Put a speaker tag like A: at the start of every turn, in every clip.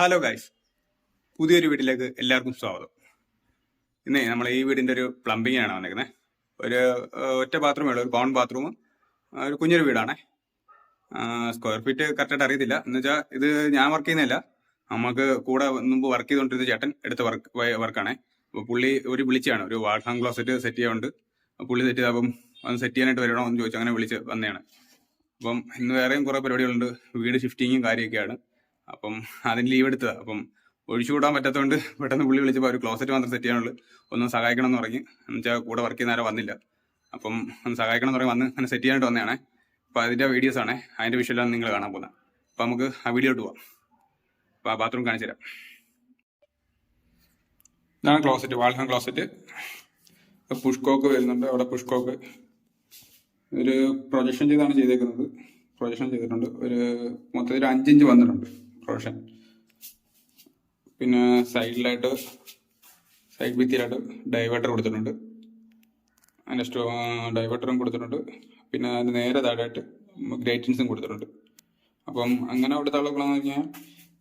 A: Hello guys പുതിയൊരു വീട്ടിലേക്ക് എല്ലാവർക്കും സ്വാഗതം. ഇന്നേ നമ്മൾ ഈ വീടിന്റെ ഒരു പ്ലംബിംഗ് ആണ് വന്നിരിക്കുന്നത്. ഒരു ഒറ്റ ബാത്റൂമേ ഉള്ളൂ ഒരു കോൺ ബാത്റൂം ഒരു കുഞ്ഞൊരു വീടാണേ. സ്ക്വയർ ഫീറ്റ് കറക്റ്റായിട്ട് അറിയത്തില്ല. എന്ന് വെച്ചാൽ ഇത് ഞാൻ വർക്ക് ചെയ്യുന്നില്ല നമുക്ക് കൂടെ മുമ്പ് വർക്ക് ചെയ്തുകൊണ്ടിരുന്ന ചേട്ടൻ എടുത്ത വർക്ക് വർക്കാണേ അപ്പോൾ പുള്ളി ഒരു വിളിച്ചാണ് ഒരു വാൾ ഹാങ് ക്ലോസറ്റ് സെറ്റ് ചെയ്യാറുണ്ട് പുള്ളി സെറ്റ് ചെയ്ത് അപ്പം ഒന്ന് സെറ്റ് ചെയ്യാനായിട്ട് വരണോ എന്ന് ചോദിച്ചു അങ്ങനെ വിളിച്ച് വന്നതാണ്. അപ്പം ഇന്ന് വേറെയും കുറേ പരിപാടികളുണ്ട്. വീട് ഷിഫ്റ്റിങ്ങും കാര്യമൊക്കെയാണ്. അപ്പം അതിന് ലീവ് എടുത്തതാ. അപ്പം ഒഴിച്ചുകൂടാൻ പറ്റാത്തതുകൊണ്ട് പെട്ടെന്ന് പുള്ളി വിളിച്ചപ്പോൾ ഒരു ക്ലോസറ്റ് മാത്രം സെറ്റ് ചെയ്യാനുള്ളൂ. ഒന്ന് സഹായിക്കണം എന്ന് പറഞ്ഞ്. എന്നുവെച്ചാൽ കൂടെ വർക്ക് ചെയ്യുന്ന ആരും വന്നില്ല. അപ്പം ഒന്ന് സഹായിക്കണം എന്ന് പറഞ്ഞ് വന്ന് അങ്ങനെ സെറ്റ് ചെയ്യാനായിട്ട് വന്നതാണേ. അപ്പോൾ അതിന്റെ വീഡിയോസ് ആണ്. അതിന്റെ വിഷയമാണ് നിങ്ങൾ കാണാൻ പോകുന്നത്. അപ്പോൾ നമുക്ക് ആ വീഡിയോട്ട് പോവാം. അപ്പോൾ ആ ബാത്റൂം കാണിച്ചു തരാം. ഇതാണ് ക്ലോസറ്റ് വാൾഹാം ക്ലോസറ്റ് പുഷ്കോക്ക് വരുന്നുണ്ട്. അവിടെ പുഷ്കോക്ക് ഒരു പ്രൊജക്ഷൻ ചെയ്താണ് ചെയ്തേക്കുന്നത്. പ്രൊജക്ഷൻ ചെയ്തിട്ടുണ്ട്. ഒരു മൊത്തത്തിൽ അഞ്ചിഞ്ച് വന്നിട്ടുണ്ട്. പ്രൊജക്ഷൻ പിന്നെ സൈഡിലായിട്ട് സൈഡ് ഭിത്തിയിലായിട്ട് ഡൈവേർട്ടർ കൊടുത്തിട്ടുണ്ട്. അതിന്റെ സ്റ്റോ ഡൈവേർട്ടറും കൊടുത്തിട്ടുണ്ട്. പിന്നെ അതിന് നേരെ താഴെയായിട്ട് ഗ്രേറ്റിൻസും കൊടുത്തിട്ടുണ്ട്. അപ്പം അങ്ങനെ അവിടുത്തെ ആളുകളെന്ന് കഴിഞ്ഞാൽ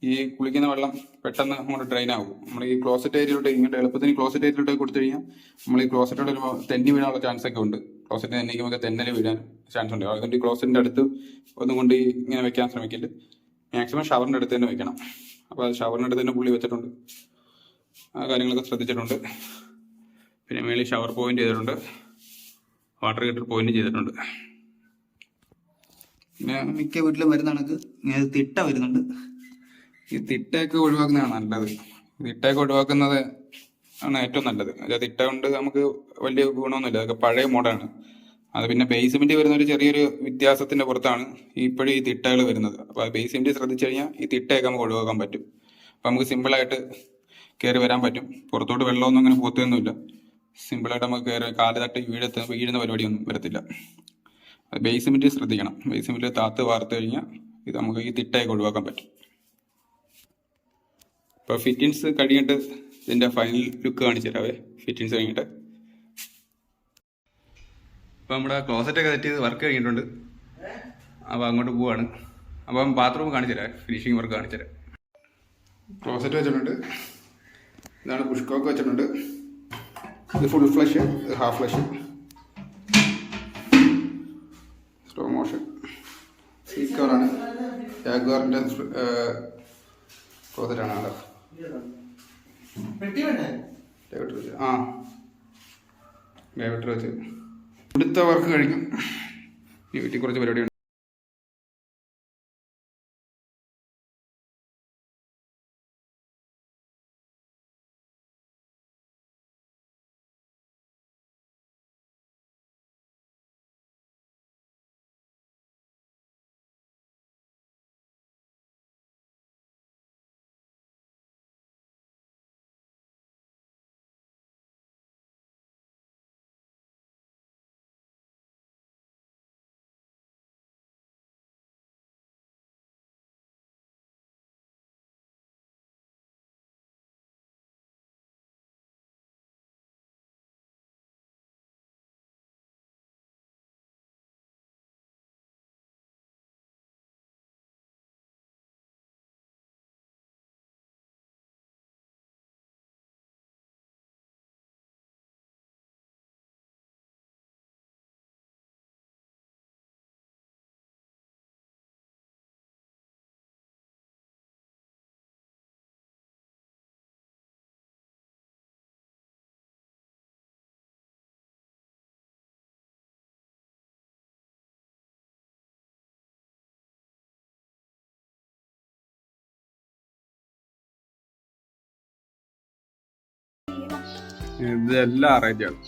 A: ഈ കുളിക്കുന്ന വെള്ളം പെട്ടെന്ന് അങ്ങോട്ട് ഡ്രെയിൻ ആകും നമ്മൾ ഈ ക്ലോസറ്റ് ഏരിയയിലോട്ട് ഇങ്ങോട്ട് എളുപ്പത്തിന് ക്ലോസറ്റ് ഏരിയയിലോട്ട് കൊടുത്തു കഴിഞ്ഞാൽ നമ്മൾ ഈ ക്ലോസറ്റോട് ഒരു തെന്നി വീഴാനുള്ള ചാൻസ് ഒക്കെ ഉണ്ട്. ക്ലോസറ്റ് തെന്നിക്കുമ്പോൾ തെന്നൽ വീഴാൻ ചാൻസ് ഉണ്ട്. അതുകൊണ്ട് ഈ ക്ലോസറ്റിന്റെ അടുത്ത് ഒന്നും കൊണ്ട് ഇങ്ങനെ വെക്കാൻ ശ്രമിക്കില്ല മാക്സിമം ഷവറിന്റെ അടുത്ത് തന്നെ വെക്കണം. അപ്പോൾ അത് ഷവറിന്റെ അടുത്ത് തന്നെ പുള്ളി വെച്ചിട്ടുണ്ട്. ആ കാര്യങ്ങളൊക്കെ ശ്രദ്ധിച്ചിട്ടുണ്ട്. പിന്നെ മേളിൽ ഷവർ പോയിന്റ് ചെയ്തിട്ടുണ്ട്. വാട്ടർ ഹീറ്റർ പോയിന്റ് ചെയ്തിട്ടുണ്ട്. പിന്നെ
B: മിക്ക വീട്ടിലും വരുന്ന കണക്ക് ഇങ്ങനെ തിട്ട വരുന്നുണ്ട്.
A: ഈ തിട്ടയൊക്കെ ഒഴിവാക്കുന്നതാണ് നല്ലത്. തിട്ടയൊക്കെ ഒഴിവാക്കുന്നത് ആണ് ഏറ്റവും നല്ലത്. അതായത് തിട്ട കൊണ്ട് നമുക്ക് വലിയ ഗുണമൊന്നുമില്ല. അതൊക്കെ പഴയ മോഡാണ് അത് പിന്നെ ബേസ്മെന്റ് വരുന്ന ഒരു ചെറിയൊരു വ്യത്യാസത്തിന്റെ പുറത്താണ് ഇപ്പോഴും ഈ തിട്ടകൾ വരുന്നത്. അപ്പൊ ബേസ്മെന്റ് ശ്രദ്ധിച്ചു കഴിഞ്ഞാൽ ഈ തിട്ടയൊക്കെ നമുക്ക് ഒഴിവാക്കാൻ പറ്റും. അപ്പൊ നമുക്ക് സിമ്പിൾ ആയിട്ട് കയറി വരാൻ പറ്റും. പുറത്തോട്ട് വെള്ളമൊന്നും അങ്ങനെ പോത്തൊന്നുമില്ല. സിമ്പിൾ ആയിട്ട് നമുക്ക് കയറി കാൽ തട്ടി വീഴത്ത് വീഴുന്ന പരിപാടിയൊന്നും വരത്തില്ല. ബേസ്മെന്റ് ശ്രദ്ധിക്കണം. ബേസ്മെന്റ് താത്ത് വാർത്ത് കഴിഞ്ഞാൽ ഇത് നമുക്ക് ഈ തിട്ടയൊക്കെ ഒഴിവാക്കാൻ പറ്റും. ഇപ്പൊ ഫിറ്റിൻസ് കഴിഞ്ഞിട്ട് ഇതിന്റെ ഫൈനൽ ലുക്ക് കാണിച്ചു തരാവേ ഫിറ്റിങ്സ് കഴിഞ്ഞിട്ട്. ഇപ്പൊ നമ്മുടെ ക്ലോസറ്റ് ഒക്കെ സെറ്റ് ചെയ്ത് വർക്ക് കഴിഞ്ഞിട്ടുണ്ട്. അപ്പോൾ അങ്ങോട്ട് പോവാണ്. അപ്പം ബാത്റൂം കാണിച്ചു തരാം. ഫിനിഷിംഗ് വർക്ക് കാണിച്ചു തരാം. ക്ലോസറ്റ് വെച്ചിട്ടുണ്ട്. ഇതാണ് പുഷ്കോക്ക് വെച്ചിട്ടുണ്ട്. ഇത് ഫുൾ ഫ്ലഷ് ഇത് half flush slow motion seat കവറാണ് ജാഗ്വാറിന്റെ ക്ലോസറ്റാണ് ആണ് ഡയവട്ടർ വെച്ച്. ആ. ഡയവട്ടർ വെച്ച്. ഇവിടുത്തെ വർക്ക് കഴിഞ്ഞു. വീട്ടിൽ കുറച്ച് പരിപാടിയുണ്ട്. ഇതെല്ലാം അറേഞ്ച് ആണ്.